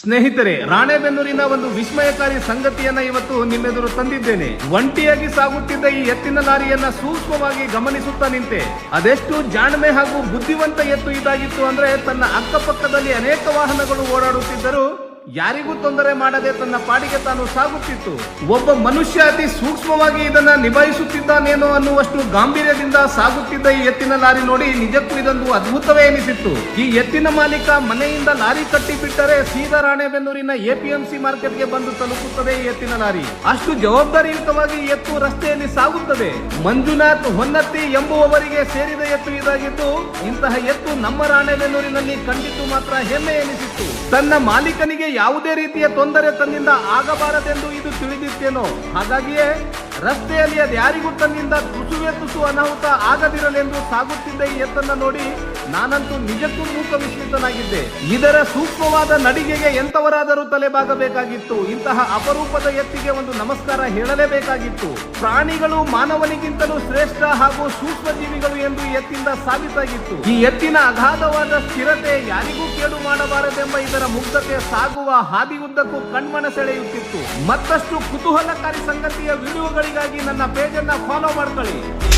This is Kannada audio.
ಸ್ನೇಹಿತರೆ, ರಾಣೆಬೆನ್ನೂರಿನ ಒಂದು ವಿಸ್ಮಯಕಾರಿ ಸಂಗತಿಯನ್ನ ಇವತ್ತು ನಿಮ್ಮೆದುರು ತಂದಿದ್ದೇನೆ. ಒಂಟಿಯಾಗಿ ಸಾಗುತ್ತಿದ್ದ ಈ ಎತ್ತಿನ ಲಾರಿಯನ್ನ ಸೂಕ್ಷ್ಮವಾಗಿ ಗಮನಿಸುತ್ತಾ ನಿಂತೆ. ಅದೆಷ್ಟು ಜಾಣ್ಮೆ ಹಾಗೂ ಬುದ್ಧಿವಂತ ಎತ್ತು ಇದಾಗಿತ್ತು ಅಂದ್ರೆ ತನ್ನ ಅಕ್ಕಪಕ್ಕದಲ್ಲಿ ಅನೇಕ ವಾಹನಗಳು ಓಡಾಡುತ್ತಿದ್ದರೂ ಯಾರಿಗೂ ತೊಂದರೆ ಮಾಡದೆ ತನ್ನ ಪಾಡಿಗೆ ತಾನು ಸಾಗುತ್ತಿತ್ತು. ಒಬ್ಬ ಮನುಷ್ಯ ಅತಿ ಸೂಕ್ಷ್ಮವಾಗಿ ಇದನ್ನ ನಿಭಾಯಿಸುತ್ತಿದ್ದಾನೇನೋ ಅನ್ನುವಷ್ಟು ಗಾಂಭೀರ್ಯದಿಂದ ಸಾಗುತ್ತಿದ್ದ ಈ ಎತ್ತಿನ ಲಾರಿ ನೋಡಿ ನಿಜಕ್ಕೂ ಇದೊಂದು ಅದ್ಭುತವೇ ಎನಿಸಿತ್ತು. ಈ ಎತ್ತಿನ ಮಾಲೀಕ ಮನೆಯಿಂದ ಲಾರಿ ಕಟ್ಟಿ ಬಿಟ್ಟರೆ ಸೀದಾ ರಾಣೆಬೆನ್ನೂರಿನ ಎಪಿಎಂಸಿ ಮಾರ್ಕೆಟ್ಗೆ ಬಂದು ತಲುಪುತ್ತದೆ ಈ ಎತ್ತಿನ ಲಾರಿ. ಅಷ್ಟು ಜವಾಬ್ದಾರಿಯುತವಾಗಿ ಎತ್ತು ರಸ್ತೆಯಲ್ಲಿ ಸಾಗುತ್ತದೆ. ಮಂಜುನಾಥ್ ಹೊನ್ನತ್ತಿ ಎಂಬುವವರಿಗೆ ಸೇರಿದ ಎತ್ತು ಇದಾಗಿದ್ದು, ಇಂತಹ ಎತ್ತು ನಮ್ಮ ರಾಣೆಬೆನ್ನೂರಿನಲ್ಲಿ ಕಂಡಿತು ಮಾತ್ರ ಹೆಮ್ಮೆ ಎನಿಸಿತ್ತು. ತನ್ನ ಮಾಲೀಕನಿಗೆ ಯಾವುದೇ ರೀತಿಯ ತೊಂದರೆ ತನ್ನಿಂದ ಆಗಬಾರದೆಂದು ಇದು ತಿಳಿದಿತ್ತೇನೋ. ಹಾಗಾಗಿಯೇ ರಸ್ತೆಯಲ್ಲಿ ಅದು ಯಾರಿಗೂ ತನ್ನಿಂದ ತುಸುವೆ ತುಸು ಅನಾಹುತ ಆಗದಿರಲೆಂದು ಸಾಗುತ್ತಿದ್ದ ಈ ಎತ್ತನ್ನು ನೋಡಿ ನಾನಂತೂ ನಿಜಕ್ಕೂ ಮೂಕ ವಿಸ್ಮಿತನಾಗಿದ್ದೆ ಇದರ ಸೂಕ್ಷ್ಮವಾದ ನಡಿಗೆಗೆ ಎಂತವರಾದರೂ ತಲೆಬಾಗಬೇಕಾಗಿತ್ತು. ಇಂತಹ ಅಪರೂಪದ ಎತ್ತಿಗೆ ಒಂದು ನಮಸ್ಕಾರ ಹೇಳಲೇಬೇಕಾಗಿತ್ತು. ಪ್ರಾಣಿಗಳು ಮಾನವನಿಗಿಂತಲೂ ಶ್ರೇಷ್ಠ ಹಾಗೂ ಸೂಕ್ಷ್ಮ ಜೀವಿಗಳು ಎಂದು ಎತ್ತಿಂದ ಸಾಬೀತಾಗಿತ್ತು. ಈ ಎತ್ತಿನ ಅಗಾಧವಾದ ಸ್ಥಿರತೆ ಯಾರಿಗೂ ಕೇಡು ಮಾಡಬಾರದೆಂಬ ಇದರ ಮುಗ್ಧತೆ ಸಾಗುವ ಹಾದಿ ಕಣ್ಮನ ಸೆಳೆಯುತ್ತಿತ್ತು. ಮತ್ತಷ್ಟು ಕುತೂಹಲಕಾರಿ ಸಂಗತಿಯ ವಿಡಿಯೋಗಳಿಗಾಗಿ ನನ್ನ ಪೇಜ್ ಫಾಲೋ ಮಾಡ್ಕೊಳ್ಳಿ.